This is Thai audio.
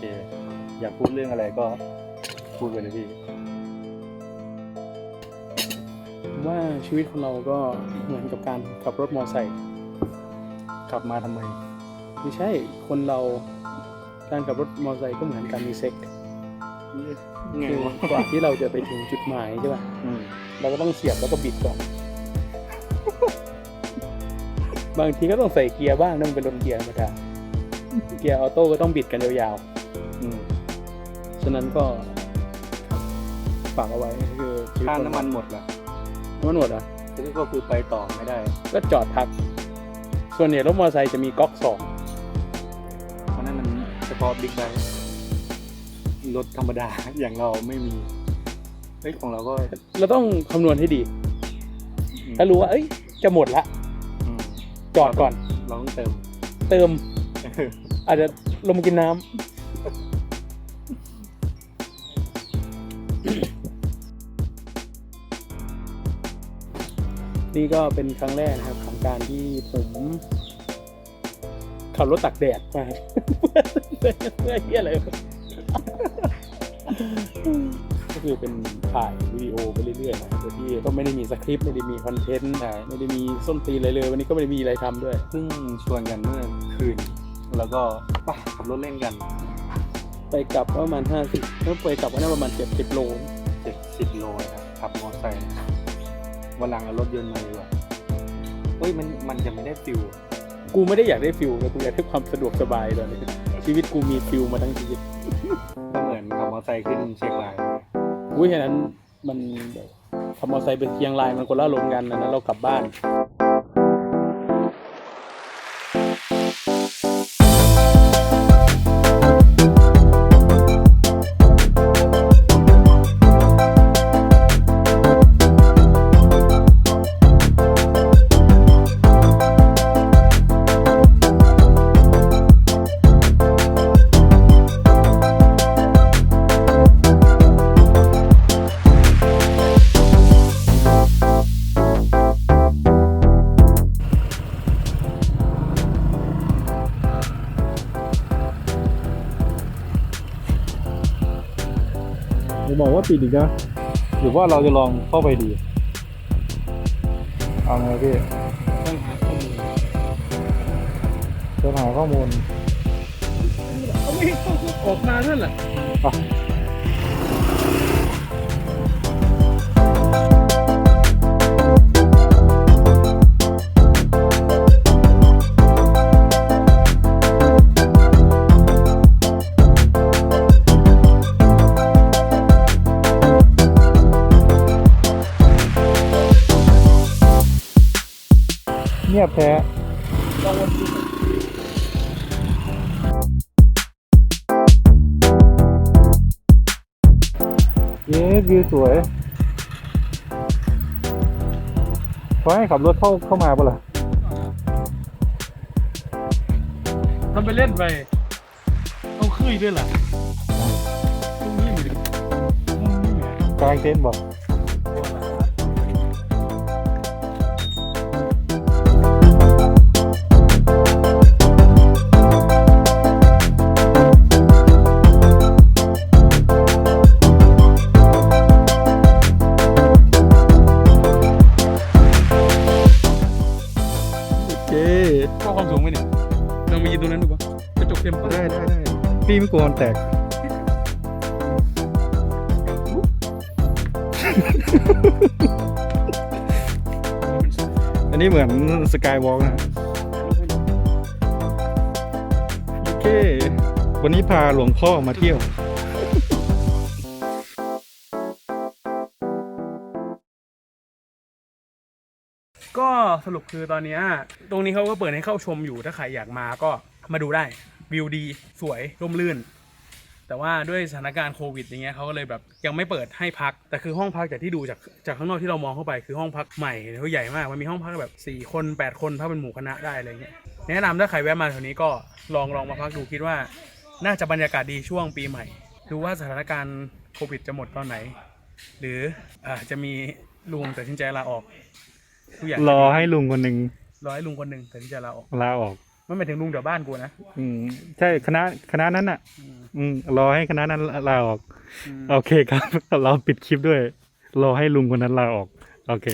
เค อยากพูดเรื่องอะไรก็พูดไปเลยพี่ ผมว่าชีวิตของเราก็เหมือนกับการขับรถมอเตอร์ไซค์ขับมาทำไม ไม่ใช่คนเราการขับรถมอเตอร์ไซค์ก็เหมือนการมีเซ็กไงคือวะกว่าที่เราจะไปถึงจุดหมายใช่ป่ะอืมเราก็ต้องเสียบแล้วก็บิดก่อน บางทีก็ต้องใส่เกียร์บ้างนั่นเป็นรถเกียร์ธรรมดาเกียร์ออโต้ก็ต้องบิดกันยาว อืมๆฉะนั้นก็ฝากเอาไว้คือชีวิตค่าคน้ำมันหมดละน้ำมันหมดเหรอะก็คือไปต่อไม่ได้ ก็จอดพัก ส่วนใหญ่รถมอเตอร์ไซค์จะมีก๊อกสองเพราะนั้นมันเฉพาะบิ๊กไบค์รถธรรมดาอย่างเราไม่มีเฮ้ยของเราก็ เราต้องคำนวณให้ดีอืมถ้ารู้ว่า เอ้ย จะหมดละอืมจอดก่อน เราต้องเติม เติม อาจจะลงมากินน้ำ นี่ก็เป็นครั้งแรกนะครับของการที่ผมขับรถตักแดดมาเพื่อเฮียอะไรก็คือเป็นถ่ายวิดีโอไปเรื่อยๆนะโดยที่ก็ไม่ได้มีสคริปต์ไม่ได้มีคอนเทนต์ไม่ได้มีส้นตีนอะไรเลย วันนี้ก็ไม่ได้มีอะไรทำด้วยเพิ่งชวนกันเมื่อคืน แล้วก็ปขับรถเล่นกัน ไปกลับก็ประมาณห้าสิบแล้วไปกลับก็น่าประมาณเจ็ดสิบโลเจ็ดสิบโลนะครับขับมอเตอร์ไซค์วันหลังเอารถยนต์มาดีกว่าเฮ้ยมันมันจะไม่ได้ฟิลกูไม่ได้อยากได้ฟิลแต่กูอยากได้ความสะดวกสบายตอนนี้ชีวิตกูมีฟิลมาทั้งชีวิตก็เหมือนขับมอเตอร์ไซค์ขึ้นเชียงรายอุ้ยฉะนั้นมันแบบขับมอเตอร์ไซค์ไปเชียงรายมันคนละลมณ์กันนะนั้นเรากลับบ้าน ว่าปิดอีกนะหรือว่าเราจะลองเข้าไปดี เอาไงพี่ต้องหาข้อมูลจะหาข้อมูลเขาไม่ให้เข้าออกมานั่นแหละ เงียบแท้ลองวนดูเย้วิวสวยเขาให้ขับรถเข้าเข้ามาปะล่ะทำไปเล่นไปเอาคุยด้วยล่ะตรงนี้มีดิตรงนี้มีกลางเต็นท์บอก ดูปะกระจกเต็มปะได้ได้ได้พี่ไม่กลัวมันแตก อันนี้เหมือนสกายวอล์กนะโอเค วันนี้พาหลวงพ่อมาเที่ยวก็สรุปคือตอนเนี้ยตรงนี้เขาก็เปิดให้เข้าชมอยู่ถ้าใครอยากมาก็ มาดูได้วิวดีสวยร่มรื่น แต่ว่าด้วยสถานการณ์โควิดอย่างเงี้ยเขาก็เลยแบบยังไม่เปิดให้พัก แต่คือห้องพักจากที่ดูจากจากข้างนอกที่เรามองเข้าไปคือห้องพักใหม่เขาใหญ่มาก มันมีห้องพักแบบ4ี่คน 8 คนถ้าเป็นหมู่คณะได้อะไรเงี้ยแนะนำถ้าใครแวะมาแถวนี้ก็ลองลองมาพักดูคิดว่า น่าจะบรรยากาศดีช่วงปีใหม่ดูว่าสถานการณ์โควิดจะหมดตอนไหน หรืออาจะมีลุงตัดสินใจลาออกทุกอย่างรอให้ลุงคนหนึ่งรอให้ลุงคนหนึ่งตัดสินใจลาออกลาออก ไม่หมายถึงลุงเดี๋ยวบ้านกูนะอืมใช่คณะคณะนั้นน่ะอืมอืมรอให้คณะนั้นลาออกอืมโอเคครับ เราปิดคลิปด้วย รอให้ลุงคนนั้นลาออก โอเค